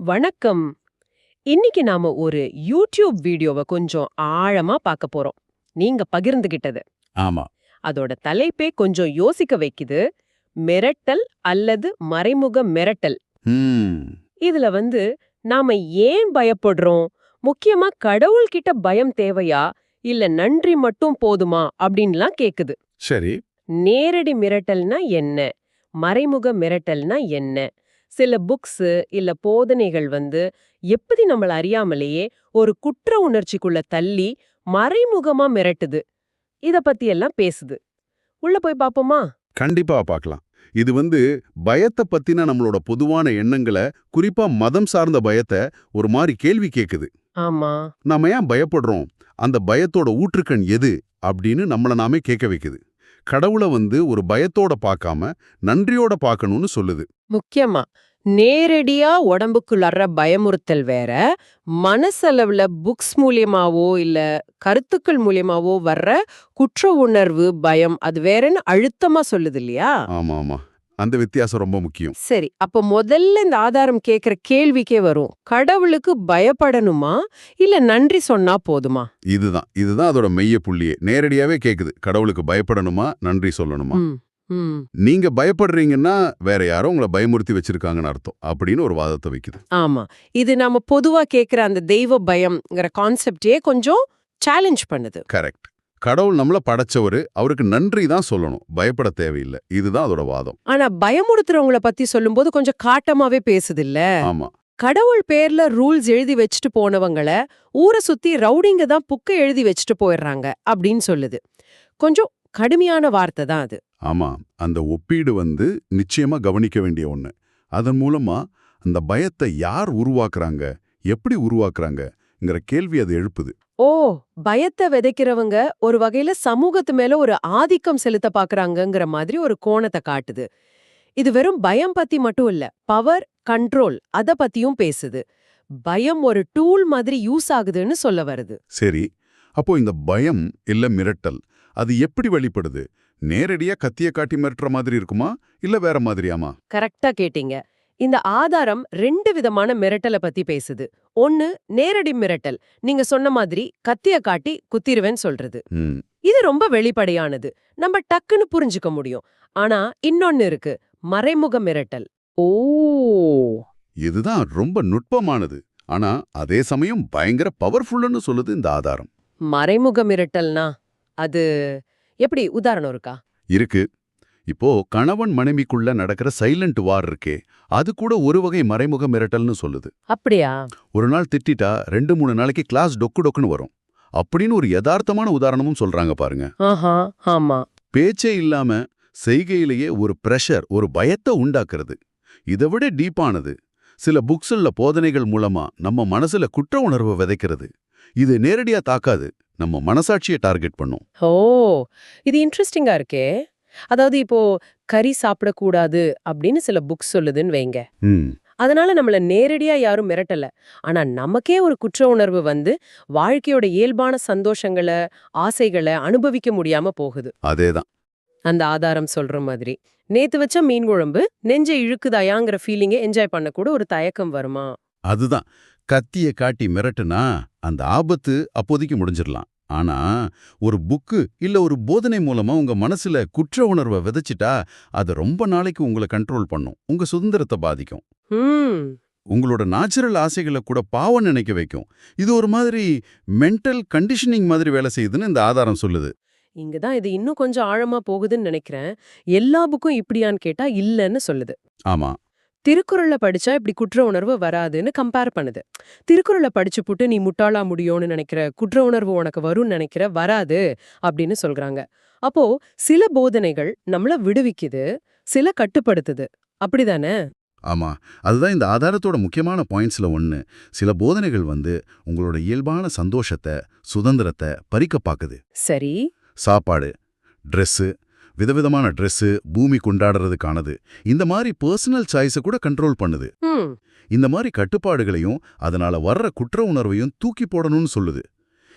வணக்கம். இன்னைக்கு நாம ஒரு யூடியூப் வீடியோவை கொஞ்சம் ஆழமா பார்க்க போறோம். நீங்க பகிர்ந்துகிட்டது. ஆமா. அதோட தலைப்பே கொஞ்சம் யோசிக்க வைக்குது. மிரட்டல் அல்லது மறைமுக மிரட்டல். ம். இதுல வந்து நாம ஏன் பயப்படுறோம்? முக்கியமா கடவுள்கிட்ட பயம் தேவையா? இல்ல நன்றி மட்டும் போதுமா? அப்படின்லாம் கேக்குது. சரி. நேரடி மிரட்டல்னா என்ன? மறைமுக மிரட்டல்னா என்ன? சில புக்ஸ் இல்ல போதனைகள் வந்து எப்படி நம்மள அறியாமலேயே ஒரு குற்ற உணர்ச்சிக்குள்ள தள்ளி மறைமுகமா மிரட்டுது. இத பத்தி எல்லாம் பேசுது. உள்ள போய் பாப்போமா? கண்டிப்பா பார்க்கலாம் இது வந்து பயத்தை பத்தின நம்மளோட பொதுவான எண்ணங்களை குறிப்பா மதம் சார்ந்த பயத்தை ஒரு மாதிரி கேள்வி கேக்குது. ஆமா. நாம ஏன் பயப்படுறோம்? அந்த பயத்தோட ஊற்றுக்கண் எது? அப்படின்னு நம்மள நாமே கேட்க வைக்குது. கடவுளை வந்து ஒரு பயத்தோட பார்க்காம நன்றியோட பார்க்கணும்னு சொல்லுது. முக்கியமா நேரடியா உடம்புக்குள்ளார பயமுறுத்தல் வேற மனசளவுல புக்ஸ் மூலியமாவோ இல்ல கருத்துக்கள் மூலியமாவோ வர்ற குற்ற உணர்வு பயம் அது வேறன்னு அழுத்தமா சொல்லுது இல்லையா? ஆமா ஆமா அந்த வித்தியாசம் ரொம்ப முக்கியம். சரி அப்ப முதல்ல இந்த ஆதாரம் கேக்குற கேள்விக்கே வரும். கடவுளுக்கு பயப்படணுமா? இல்ல நன்றி சொன்னா போதுமா? இதுதான் இதுதான் அதோட மெய்ய புள்ளியே. நேரடியாவே கேக்குது. கடவுளுக்கு பயப்படணுமா? நன்றி சொல்லணுமா. நீங்க பயப்படுறீங்கன்னா வேற யாரோ உங்களை பயமுறுத்தி வச்சிருக்காங்கன்னு அர்த்தம். அப்படின்னு ஒரு வாதத்தை வைக்குது. ஆமா. இது நாம பொதுவா கேக்குற அந்த தெய்வ பயம்ங்கிற கான்செப்டே கொஞ்சம் சேலஞ்ச் பண்ணுது. கரெக்ட் கடவுள் நம்மள படைச்சவரு. அவருக்கு நன்றி தான் சொல்லணும். பயப்பட தேவையில்லை. இதுதான் அதோட வாதம். ஆனா பயமுறுத்துறவங்கள பத்தி சொல்லும்போது கொஞ்சம் காட்டமாவே பேசுது இல்ல ஆமா. கடவுள் பேர்ல ரூல்ஸ் எழுதி வச்சுட்டு போனவங்கள ஊரை சுத்தி ரவுடிங்க தான் புக்கை எழுதி வச்சுட்டு போயிடுறாங்க அப்படின்னு சொல்லுது. கொஞ்சம் கடுமையான வார்த்தை தான் அது. ஆமா. அந்த ஒப்பீடு வந்து நிச்சயமா கவனிக்க வேண்டிய ஒண்ணு. அதன் மூலமா அந்த பயத்தை யார் உருவாக்குறாங்க? எப்படி உருவாக்குறாங்கங்கிற கேள்வி அது எழுப்புது. ஓ பயத்தை விதைக்கிறவங்க ஒரு வகையில சமூகத்து மேல ஒரு ஆதிக்கம் செலுத்த பாக்குறாங்கங்கிற மாதிரி ஒரு கோணத்தை காட்டுது. இது வெறும் பயம் பத்தி மட்டும் இல்ல பவர் கண்ட்ரோல் அத பத்தியும் பேசுது. பயம் ஒரு டூல் மாதிரி யூஸ் ஆகுதுன்னு சொல்ல வருது. சரி அப்போ இந்த பயம் இல்ல மிரட்டல் அது எப்படி வெளிப்படுது? நேரடியா கத்திய காட்டி மிரட்டுற மாதிரி இருக்குமா? இல்ல வேற மாதிரியாமா? கரெக்டா கேட்டீங்க. இந்த ஆதாரம் ரெண்டு விதமான மிரட்டலை பத்தி பேசுது. ஒன்னு நேரடி மிரட்டல். நீங்க சொன்ன மாதிரி கத்திய காட்டி குத்திருவேன்னு சொல்றது. இது ரொம்ப வெளிப்படையானது. நம்ம டக்குன்னு புரிஞ்சுக்க முடியும். ஆனா இன்னொன்னு இருக்கு. மறைமுக மிரட்டல். ஓ! இதுதான் ரொம்ப நுட்பமானது. ஆனா அதே சமயம் பயங்கர பவர்ஃபுல்லுன்னு சொல்லுது இந்த ஆதாரம். மறைமுக மிரட்டல்னா அது எப்படி? உதாரணம் இருக்கா? இருக்கு. இப்போ கணவன் மனைவிக்குள்ள நடக்கிற சைலண்ட் வார் இருக்கே அது கூட ஒரு வகை மறைமுக மிரட்டல்னு சொல்லுது. அப்படியா? ஒரு நாள் திட்டிட்டா ரெண்டு மூணு நாளைக்கு கிளாஸ் டொக்கு டொக்குன்னு வரும். அப்படின்னு ஒரு யதார்த்தமான உதாரணமும் சொல்றாங்க பாருங்க. ஆமா. பேச்சே இல்லாம செய்கையிலேயே ஒரு பிரஷர் ஒரு பயத்தை உண்டாக்குறது. இதை விட டீப்பானது சில புக்ஸுள்ள போதனைகள் மூலமா நம்ம மனசுல குற்ற உணர்வை விதைக்கிறது. இது நேரடியா தாக்காது. நம்ம மனசாட்சியை டார்கெட் பண்ணும். ஓ இது இன்ட்ரெஸ்டிங்கா இருக்கே. அதாவது இப்போ கறி சாப்பிடக்கூடாது அப்படின்னு சில புக்ஸ் சொல்லுதுன்னு வைங்க. அதனால நம்மள நேரடியா யாரும் மிரட்டல. ஆனா நமக்கே ஒரு குற்ற உணர்வு வந்து வாழ்க்கையோட இயல்பான சந்தோஷங்களை ஆசைகளை அனுபவிக்க முடியாம போகுது. அதேதான். அந்த ஆதாரம் சொல்ற மாதிரி. நேத்து வச்ச மீன் குழம்பு நெஞ்சை இழுக்குதாயாங்கிற ஃபீலிங்கை என்ஜாய் பண்ண கூட ஒரு தயக்கம் வருமா? அதுதான். கத்திய காட்டி மிரட்டுனா அந்த ஆபத்து அப்போதைக்கு முடிஞ்சிடலாம். ஆனா ஒரு புக்கு இல்ல ஒரு போதனை மூலமா உங்க மனசுல குற்ற உணர்வை விதைச்சிட்டா அது ரொம்ப நாளைக்கு உங்களை கண்ட்ரோல் பண்ணும். உங்க சுதந்திரத்தை பாதிக்கும். உங்களோட நேச்சுரல் ஆசைகளை கூட பாவம் நினைக்க வைக்கும். இது ஒரு மாதிரி மென்டல் கண்டிஷனிங் மாதிரி வேலை செய்யுதுன்னு இந்த ஆதாரம் சொல்லுது. இங்கதான் இது இன்னும் கொஞ்சம் ஆழமா போகுதுன்னு நினைக்கிறேன். எல்லா புக்கும் இப்படியான்னு கேட்டா இல்லன்னு சொல்லுது. ஆமா. திருக்குறள்ல படிச்சா இப்படி குற்ற உணர்வு வராதுன்னு கம்பேர் பண்ணுது. திருக்குறளை படிச்சு புட்டு நீ முட்டாளா முடியும்னு நினைக்கிற குற்ற உணர்வு உனக்கு வரும்னு நினைக்கிற வராது அப்படின்னு சொல்றாங்க. அப்போ சில போதனைகள் நம்மள விடுவிக்குது சில கட்டுப்படுத்துது. அப்படிதானே? ஆமா அதுதான் இந்த ஆதாரத்தோட முக்கியமான பாயிண்ட்ஸ்ல ஒண்ணு. சில போதனைகள் வந்து உங்களோட இயல்பான சந்தோஷத்தை சுதந்திரத்தை பறிக்க பாக்குது சரி. சாப்பாடு ட்ரெஸ்ஸு விதவிதமான ட்ரெஸ்ஸு பூமி கொண்டாடுறதுக்கானது இந்த மாதிரி பர்சனல் சாய்ஸை கூட கண்ட்ரோல் பண்ணுது. இந்த மாதிரி கட்டுப்பாடுகளையும் அதனால வர்ற குற்ற உணர்வையும் தூக்கி போடணும்னு சொல்லுது.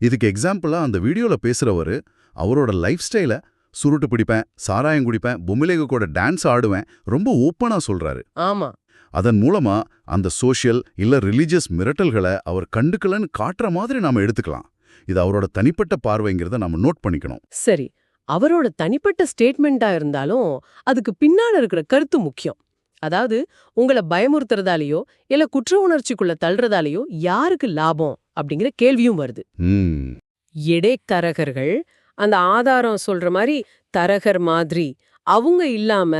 இதுக்கு எக்ஸாம்பிளா அந்த வீடியோல பேசுறவரு அவரோட லைஃப் ஸ்டைலை சுருட்டு பிடிப்பேன் சாராயம் குடிப்பேன் பொம்மிலேக கூட டான்ஸ் ஆடுவேன் ரொம்ப ஓப்பனா சொல்றாரு. ஆமா. அதன் மூலமா அந்த சோஷியல் இல்ல ரிலீஜியஸ் மிரட்டல்களை அவர் கண்டுக்கலன்னு காட்டுற மாதிரி நாம எடுத்துக்கலாம். இது அவரோட தனிப்பட்ட பார்வைங்கிறத நாம நோட் பண்ணிக்கணும். சரி. அவரோட தனிப்பட்ட ஸ்டேட்மெண்டா இருந்தாலும் அதுக்கு பின்னால இருக்கிற கருத்து முக்கியம். அதாவது உங்களை பயமுறுத்துறதாலேயோ இல்ல குற்ற உணர்ச்சிக்குள்ள தள்ளுறதாலேயோ யாருக்கு லாபம் அப்படிங்கிற கேள்வியும் வருது. இடைத்தரகர்கள் அந்த ஆதாரம் சொல்ற மாதிரி தரகர் மாதிரி அவங்க இல்லாம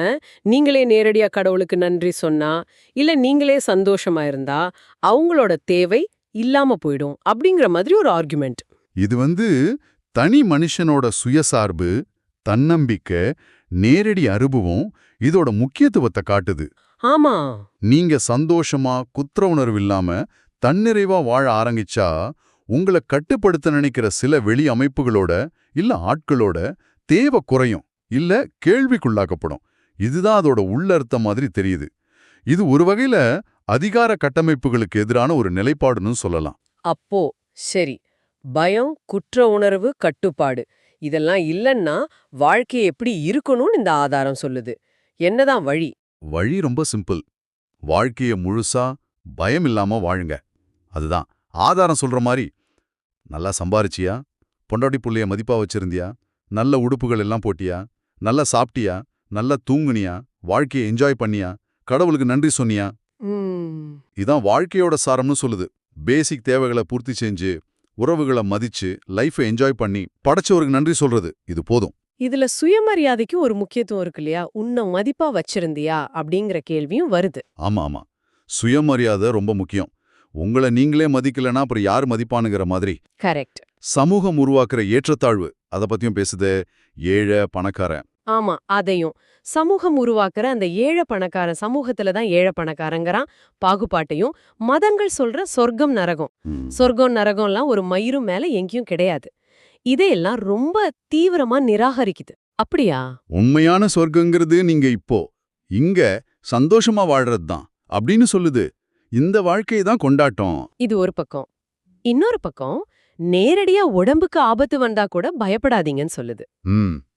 நீங்களே நேரடியா கடவுளுக்கு நன்றி சொன்னா இல்ல நீங்களே சந்தோஷமா இருந்தா அவங்களோட தேவை இல்லாம போயிடும் அப்படிங்கிற மாதிரி ஒரு ஆர்குமெண்ட் இது வந்து தனி மனுஷனோட சுயசார்பு தன்னம்பிக்கை நேரடி அனுபவம் இதோட முக்கியத்துவத்தை காட்டுது. ஆமா. நீங்க சந்தோஷமா குற்ற உணர்வு இல்லாம தன்னிறைவா வாழ ஆரம்பிச்சா உங்களை கட்டுப்படுத்த நினைக்கிற சில வெளி அமைப்புகளோட இல்ல ஆட்களோட தேவை குறையும் இல்ல கேள்விக்குள்ளாக்கப்படும். இதுதான் அதோட உள்ளர்த்தம் மாதிரி தெரியுது. இது ஒரு வகையில அதிகார கட்டமைப்புகளுக்கு எதிரான ஒரு நிலைப்பாடுன்னு சொல்லலாம். அப்போ சரி. பயம் குற்ற உணர்வு கட்டுப்பாடு. இதெல்லாம் இல்லைன்னா வாழ்க்கை எப்படி இருக்கணும்னு இந்த ஆதாரம் சொல்லுது. என்னதான் வழி? வழி ரொம்ப சிம்பிள். வாழ்க்கைய முழுசா பயம் இல்லாம வாழுங்க. அதுதான். ஆதாரம் சொல்ற மாதிரி நல்லா சம்பாரிச்சியா? பொண்டாட்டி புள்ளைய மதிப்பா வச்சிருந்தியா? நல்ல உடுப்புகள் எல்லாம் போட்டியா? நல்லா சாப்பிட்டியா? நல்லா தூங்குனியா? வாழ்க்கையை என்ஜாய் பண்ணியா? கடவுளுக்கு நன்றி சொன்னியா? இதான் வாழ்க்கையோட சாரம்னு சொல்லுது. பேசிக் தேவைகளை பூர்த்தி செஞ்சு உறவுகளை மதிச்சு லைஃபை என்ஜாய் பண்ணி படைச்சவருக்கு நன்றி சொல்றது இது போதும். இதுல சுயமரியாதைக்கு ஒரு முக்கியத்துவம் இருக்கு இல்லையா? உன்னை மதிப்பா வச்சிருந்தியா? அப்படிங்கிற கேள்வியும் வருது. ஆமா ஆமா. சுயமரியாதை ரொம்ப முக்கியம். உங்களை நீங்களே மதிக்கலனா அப்புறம் யார் மதிப்பானுங்கிற மாதிரி. கரெக்ட் சமூகம் உருவாக்குற ஏற்றத்தாழ்வு அத பத்தியும் பேசுது. ஏழை பணக்காரன். ஆமா அதையும். சமூகம் உருவாக்குற அந்த ஏழை பணக்காரன் சமூகத்துல தான் ஏழை பணக்காரங்கிறான் பாகுபாட்டையும். மதங்கள் சொல்ற சொர்க்கம் நரகம். சொர்க்கம் நரகம்லாம் ஒரு மயிரும் மேல எங்கேயும் கிடையாது. இதையெல்லாம் ரொம்ப தீவிரமா நிராகரிக்குது. அப்படியா? உண்மையான சொர்க்கங்கிறது நீங்க இப்போ இங்க சந்தோஷமா வாழ்றது தான் அப்படின்னு சொல்லுது. இந்த வாழ்க்கையை தான் கொண்டாட்டம். இது ஒரு பக்கம். இன்னொரு பக்கம் நேரடியா உடம்புக்கு ஆபத்து வந்தா கூட பயப்படாதீங்கன்னு சொல்லுது.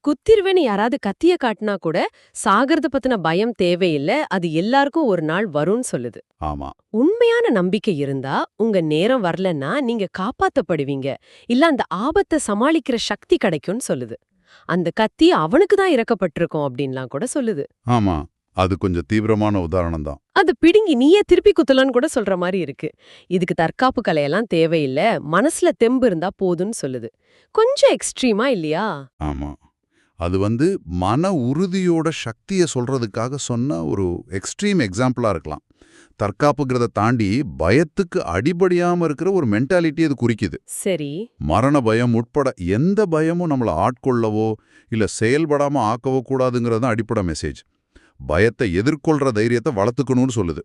குத்திருவேன்னு யாராவது கத்திய காட்டினா கூட சாகிறத பத்தின பயம் தேவையில்ல அது எல்லாருக்கும் ஒரு நாள் வரும்னு சொல்லுது. ஆமா. உண்மையான நம்பிக்கை இருந்தா உங்க நேரம் வரலன்னா நீங்க காப்பாத்தப்படுவீங்க. இல்ல அந்த ஆபத்தை சமாளிக்கிற சக்தி கிடைக்கும்னு சொல்லுது. அந்த கத்தி அவனுக்கு தான் இறக்கப்பட்டிருக்கும் அப்படின்லாம் கூட சொல்லுது. ஆமா. அது கொஞ்சம் தீவிரமான உதாரணம் தான். அது பிடுங்கி நீயே திருப்பி குத்தலன்னு கூட சொல்ற மாதிரி இருக்கு. இதுக்கு தற்காப்பு கலையெல்லாம் தேவையில்ல. மனசுல தெம்பு இருந்தா போதும்னு சொல்லுது. கொஞ்சம் எக்ஸ்ட்ரீமா இல்லையா? ஆமா. அது வந்து மன உறுதியோட சக்தியை சொல்றதுக்காக சொன்ன ஒரு எக்ஸ்ட்ரீம் எக்ஸாம்பிளா இருக்கலாம். தற்காப்புங்கிறத தாண்டி பயத்துக்கு அடிபடியாம இருக்கிற ஒரு மென்டாலிட்டி அது குறிக்குது. சரி. மரண பயம் உட்பட எந்த பயமும் நம்மள ஆட்கொள்ளவோ இல்ல செயல்படாம ஆக்கவோ கூடாதுங்கிறது தான் அடிப்படை மெசேஜ். பயத்தை எதிர்கொள்ற தைரியத்தை வளர்த்துக்கணும்னு சொல்லுது.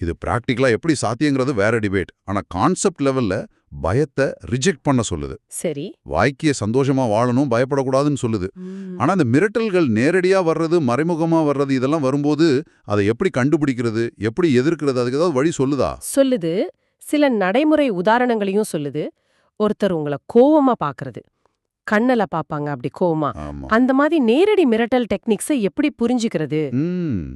இது பிராக்டிக்கலா எப்படி சாத்தியங்கிறது வேற டிபேட் ஆனா கான்செப்ட் லெவல்ல பயத்தை ரிஜெக்ட் பண்ண சொல்லுது. சரி. வாய்க்கிய சந்தோஷமா வாழணும் பயப்படக்கூடாதுன்னு சொல்லுது. ஆனா அந்த மிரட்டல்கள் நேரடியா வர்றது மறைமுகமா வர்றது இதெல்லாம் வரும்போது அதை எப்படி கண்டுபிடிக்கிறது எப்படி எதிர்க்கிறது அதுக்கு ஏதாவது வழி சொல்லுதா? சொல்லுது. சில நடைமுறை உதாரணங்களையும் சொல்லுது. ஒருத்தர் உங்களை கோவமா பாக்குறது. கண்ணல பாப்பாங்க அப்படி ஆமா. அந்த மாதிரி நேரடி மிரட்டல் டெக்னிக்ஸை எப்படி புரிஞ்சுக்கிறது?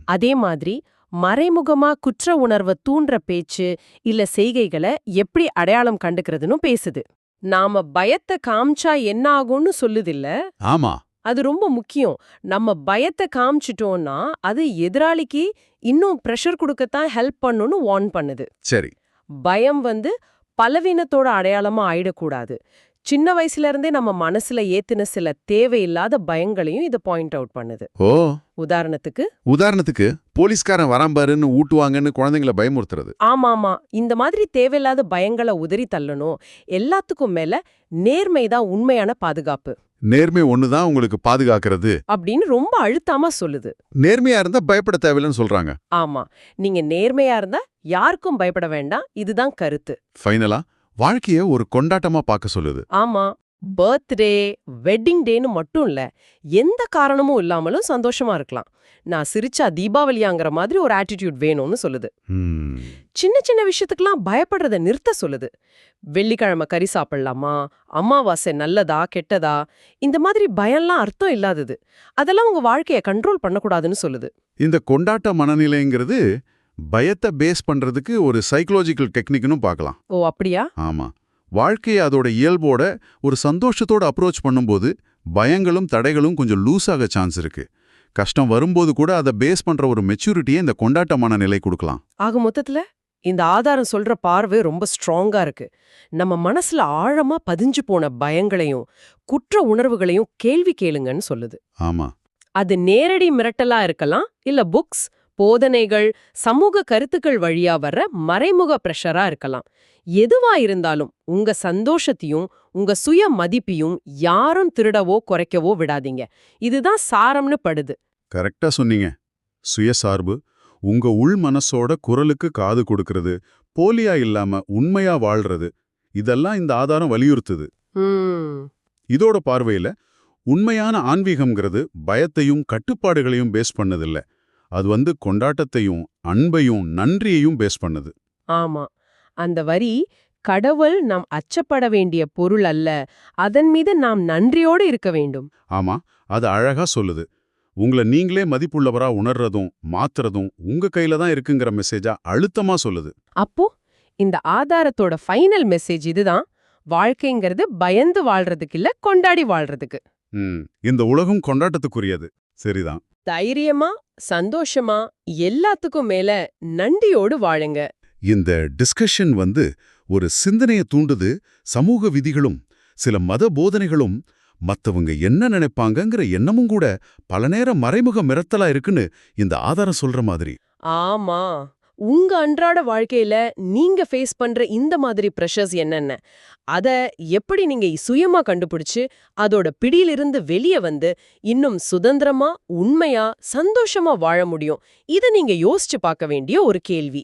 அதே மாதிரி மறைமுகமா குற்ற உணர்வை தூண்டுற பேச்சு இல்ல செய்கைகளை எப்படி அடையாளம் கண்டுக்கிறதுன்னு பேசுது. நாம பயத்தை காமிச்சா என்ன ஆகும்னு சொல்லுதில்ல. ஆமா. அது ரொம்ப முக்கியம். நம்ம பயத்தை காமிச்சிட்டோம்னா அது எதிராளிக்கு இன்னும் ப்ரெஷர் கொடுக்கத்தான் ஹெல்ப் பண்ணுன்னு வார்ன் பண்ணுது. சரி. பயம் வந்து பலவீனத்தோட அடையாளமா ஆயிடக்கூடாது. சின்ன வயசுல இருந்தே நம்ம மனசுல ஏத்தின சில தேவையில்லாத பயங்களையும் இத பாயிண்ட் அவுட் பண்ணுது. ஓ. உதாரணத்துக்கு உதாரணத்துக்கு போலீஸ்காரன் வராம்பாருன்னு ஊட்டுவாங்கன்னு குழந்தைங்களை பயமுறுத்துறது. ஆமாமா. இந்த மாதிரி தேவையில்லாத பயங்களை உதறி தள்ளணும். எல்லாத்துக்கும் மேல நேர்மைதான் உண்மையான பாதுகாப்பு. நேர்மை ஒண்ணுதான் உங்களுக்கு பாதுகாக்கிறது. அப்படின்னு ரொம்ப அழுத்தாமா சொல்லுது. நேர்மையா இருந்தா பயப்பட தேவையில்லைன்னு சொல்றாங்க. ஆமா. நீங்க நேர்மையா இருந்தா யாருக்கும் பயப்பட வேண்டாம். இதுதான் கருத்து. ஃபைனலா வாழ்க்கைய ஒரு கொண்டாட்டமா பார்க்க சொல்லுது. ஆமா. பர்த்டே வெட்டிங் டேன்னு மட்டும் இல்ல எந்த காரணமும் இல்லாமலும் சந்தோஷமா இருக்கலாம். நான் சிரிச்சா தீபாவளியாங்கிற மாதிரி ஒரு ஆட்டிடியூட் வேணும்னு சொல்லுது. ம், சின்ன சின்ன விஷயத்துக்கெல்லாம் பயப்படுறத நிறுத்த சொல்லுது. வெள்ளிக்கிழமை கறி சாப்பிடலாமா? அமாவாசை நல்லதா கெட்டதா? இந்த மாதிரி பயம்லாம் அர்த்தம் இல்லாதது. அதெல்லாம் உங்க வாழ்க்கைய கண்ட்ரோல் பண்ணக்கூடாதுன்னு சொல்லுது. இந்த கொண்டாட்ட மனநிலைங்கிறது பயத்தை பேஸ் பண்றதுக்கு ஒரு சைக்கலாஜிக்கல் டெக்னிக்னு பார்க்கலாம். ஓ அப்படியா? ஆமா. வாழ்க்கையை அதோட இயல்போட ஒரு சந்தோஷத்தோட அப்ரோச் பண்ணும்போது பயங்களும் தடைகளும் கொஞ்சம் லூஸாக சான்ஸ் இருக்கு. கஷ்டம் வரும்போது கூட அதை பேஸ் பண்ற ஒரு மெச்சூரிட்டியை இந்த கொண்டாட்டமான நிலை கொடுக்கலாம். ஆக மொத்தத்துல இந்த ஆதாரம் சொல்ற பார்வை ரொம்ப ஸ்ட்ராங்கா இருக்கு. நம்ம மனசுல ஆழமா பதிஞ்சு போன பயங்களையும் குற்ற உணர்வுகளையும் கேள்வி கேளுங்கன்னு சொல்லுது. ஆமா. அது நேரடி மிரட்டலா இருக்கலாம் இல்ல புக்ஸ் போதனைகள் சமூக கருத்துக்கள் வழியா வர்ற மறைமுக பிரஷரா இருக்கலாம். எதுவா இருந்தாலும் உங்க சந்தோஷத்தையும் உங்க சுய மதிப்பையும் யாரும் திருடவோ குறைக்கவோ விடாதீங்க. இதுதான் சாரம்னு படுது. கரெக்டா சொன்னீங்க. சுயசார்பு உங்க உள் மனசோட குரலுக்கு காது கொடுக்கறது போலியா இல்லாம உண்மையா வாழ்றது இதெல்லாம் இந்த ஆதாரம் வலியுறுத்துது. இதோட பார்வையில உண்மையான ஆன்மீகம்ங்கிறது பயத்தையும் கட்டுப்பாடுகளையும் பேஸ் பண்ணதில்ல. அது வந்து கொண்டாட்டத்தையும் அன்பையும் நன்றியையும் பேஸ் பண்ணுது. ஆமா. அந்த வரி கடவுள் நாம் அச்சப்பட வேண்டிய பொருள் அல்ல அதன் மீது நாம் நன்றியோடு இருக்க வேண்டும். ஆமா அது அழகா சொல்லுது. உங்களை நீங்களே மதிப்புள்ளவரா உணர்றதும் மாத்துறதும் உங்க கையில தான் இருக்குங்கிற மெசேஜா அழுத்தமா சொல்லுது. அப்போ இந்த ஆதாரத்தோட ஃபைனல் மெசேஜ் இதுதான். வாழ்க்கைங்கிறது பயந்து வாழ்றதுக்கு இல்ல கொண்டாடி வாழ்றதுக்கு. இந்த உலகம் கொண்டாட்டத்துக்குரியது. சரிதான். தைரியமா சந்தோஷமா எல்லாத்துக்கும் மேல நன்றியோடு வாழுங்க. இந்த டிஸ்கஷன் வந்து ஒரு சிந்தனையை தூண்டுது சமூக விதிகளும் சில மத போதனைகளும் மத்தவங்க என்ன நினைப்பாங்கங்கிற எண்ணமும் கூட பல நேரம் மறைமுக மிரட்டலா இருக்குன்னு இந்த ஆதாரம் சொல்ற மாதிரி. ஆமா. உங்க அன்றாட வாழ்க்கையில நீங்க ஃபேஸ் பண்ற இந்த மாதிரி ப்ரெஷர்ஸ் என்னென்ன? அத எப்படி நீங்க சுயமா கண்டுபிடிச்சு அதோட பிடியிலிருந்து வெளிய வந்து இன்னும் சுதந்திரமா உண்மையா சந்தோஷமா வாழ முடியும்? இத நீங்க யோசிச்சு பார்க்க வேண்டிய ஒரு கேள்வி.